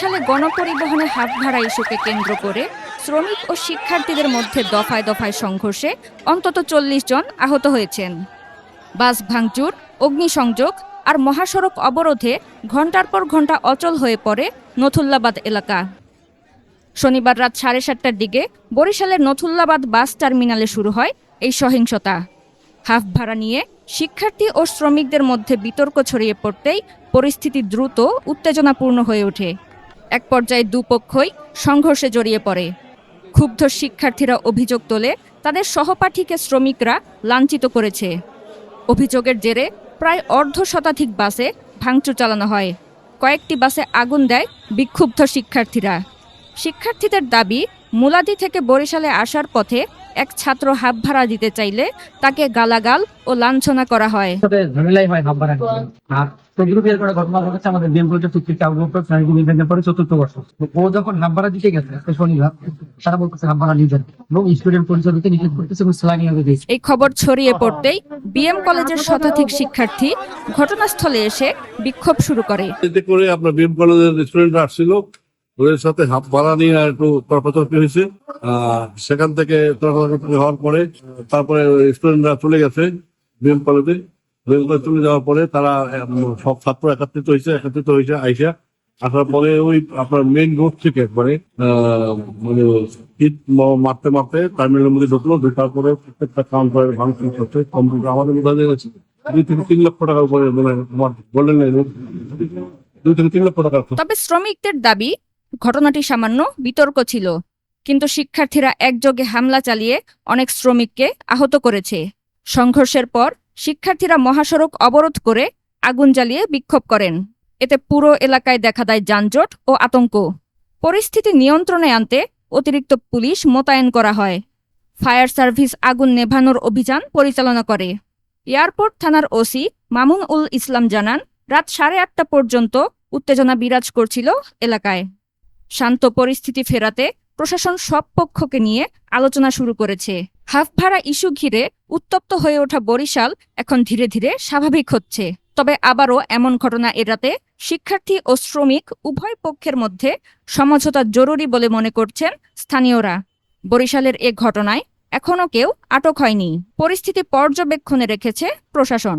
বরিশালে গণপরিবহনে হাফ ভাড়া ইস্যুকে কেন্দ্র করে শ্রমিক ও শিক্ষার্থীদের মধ্যে দফায় দফায় সংঘর্ষে অন্তত চল্লিশ জন আহত হয়েছেন। বাস ভাঙচুর, অগ্নিসংযোগ আর মহাসড়ক অবরোধে ঘণ্টার পর ঘণ্টা অচল হয়ে পড়ে নথুল্লাবাদ এলাকা। শনিবার রাত সাড়ে সাতটার দিকে বরিশালের নথুল্লাবাদ বাস টার্মিনালে শুরু হয় এই সহিংসতা। হাফ ভাড়া নিয়ে শিক্ষার্থী ও শ্রমিকদের মধ্যে বিতর্ক ছড়িয়ে পড়তেই পরিস্থিতি দ্রুত উত্তেজনাপূর্ণ হয়ে ওঠে। এক পর্যায়ে দুপক্ষই সংঘর্ষে জড়িয়ে পড়ে। ক্ষুব্ধ শিক্ষার্থীরা অভিযোগ তোলে, তাদের সহপাঠীকে শ্রমিকরা লাঞ্ছিত করেছে। অভিযোগের জেরে প্রায় অর্ধ শতাধিক বাসে ভাঙচুর চালানো হয়। কয়েকটি বাসে আগুন দেয় বিক্ষুব্ধ শিক্ষার্থীরা। শিক্ষার্থীদের দাবি, মুলাদি থেকে বরিশালে আসার পথে এক ছাত্র হাত ভাড়া দিতে চাইলে তাকে গালাগাল ও লাঞ্ছনা করা হয়। ঝামেলাই হয় হাব বাড়া আর সেগুলো বের ঘটনা ঘটেছে আমাদের বিএম প্রজেক্ট চুক্তি চালু উপর পরে চতুর্থ বর্ষ। ও যখন হাব ভাড়া দিতে গেছে শনিবার তারা বলতেছে হাব ভাড়া নিয়ে যান এবং স্টুডেন্ট পরিচয় নিষেধ করতেছে এবং স্যালাইন দিয়েছে। এই খবর ছড়িয়ে পড়তেই বিএম কলেজের শতাধিক শিক্ষার্থী ঘটনাস্থলে এসে বিক্ষোভ শুরু করে। এতে করে আপনার বিএম কলেজের স্টুডেন্টরা আসছিল ওদের সাথে হাত ভাড়া নিয়ে একটু তর্কাতর্কি হয়েছে। সেখান থেকে তর্কাতর্কি হওয়ার পরে, তারপরে স্টুডেন্টরা চলে গেছে বিএম কলেজে। বিএম কলেজ চলে যাওয়ার পরে তারা সব ছাত্র একত্রিত হয়েছে একত্রিত হয়েছে, আইসা। আসার পরে ওই আপনার মেইন রোড থেকে একবারে মানে ইট মারতে মারতে টার্মিনালের মধ্যে ঢুকলো, ঢোকার পরে প্রত্যেকটা কাউন্টারে ভাঙচুর করছে কম্পিউটার আমাদের মধ্যে গেছে। দুই থেকে তিন লক্ষ টাকার উপরে মানে বললেন দুই থেকে তিন লক্ষ টাকা তবে শ্রমিকদের দাবি ঘটনাটি সামান্য বিতর্ক ছিল, কিন্তু শিক্ষার্থীরা একযোগে হামলা চালিয়ে অনেক শ্রমিককে আহত করেছে। সংঘর্ষের পর শিক্ষার্থীরা মহাসড়ক অবরোধ করে আগুন জ্বালিয়ে বিক্ষোভ করেন। এতে পুরো এলাকায় দেখা দেয় যানজট ও আতঙ্ক। পরিস্থিতি নিয়ন্ত্রণে আনতে অতিরিক্ত পুলিশ মোতায়েন করা হয়। ফায়ার সার্ভিস আগুন নেভানোর অভিযান পরিচালনা করে। এয়ারপোর্ট থানার ওসি মামুন উল ইসলাম জানান, রাত সাড়ে আটটা পর্যন্ত উত্তেজনা বিরাজ করছিল এলাকায়। শান্ত পরিস্থিতি ফেরাতে প্রশাসন সব পক্ষকে নিয়ে আলোচনা শুরু করেছে। হাফ ভাড়া ইস্যু ঘিরে উত্তপ্ত হয়ে ওঠা বরিশাল এখন ধীরে ধীরে স্বাভাবিক হচ্ছে। তবে আবারও এমন ঘটনা এড়াতে শিক্ষার্থী ও শ্রমিক উভয় পক্ষের মধ্যে সমঝোতা জরুরি বলে মনে করছেন স্থানীয়রা। বরিশালের এ ঘটনায় এখনও কেউ আটক হয়নি। পরিস্থিতি পর্যবেক্ষণে রেখেছে প্রশাসন।